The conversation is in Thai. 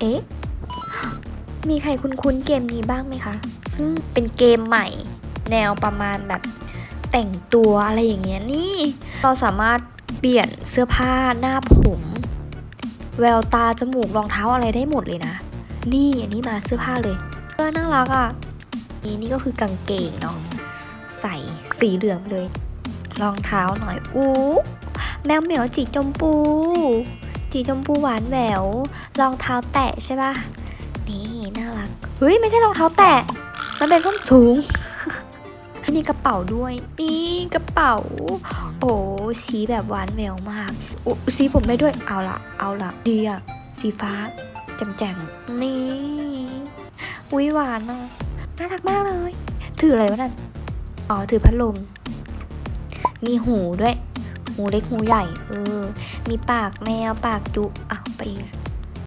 เอ๊ะ มีใครคุ้นๆเกมนี้บ้างไหมคะ ซึ่งเป็นเกมใหม่ แนวประมาณแบบแต่งตัวอะไรอย่างเงี้ยนี่ เราสามารถเปลี่ยนเสื้อผ้าหน้าผม แววตาจมูกรองเท้าอะไรได้หมดเลยนะ นี่อันนี้มาเสื้อผ้าเลยเออน่ารักอะนี่นี่ก็คือกางเกงเนาะใส่สีเหลืองเลย รองเท้าหน่อยอู้แมวเหมียวสีชมพู สีชมพูหวานแหววรองเท้าแตะใช่ปะนี่น่ารัก เฮ้ย ไม่ใช่รองเท้าแตะ มันเป็นส้นสูงนี่กระเป๋าด้วย นี่กระเป๋า โอ้สีแบบหวานแหววมากโอ้สีผมได้ด้วย เอาละเอาละดีอะสีฟ้าแจ่มๆ นี่อุ้ยหวานอะน่ารักมากเลย ถืออะไรวะนั่น อ๋อ ถือพัดลม มีหูด้วย หูเล็กหูใหญ่ เออ มีปากแมวปากจุอ้าวไปอีก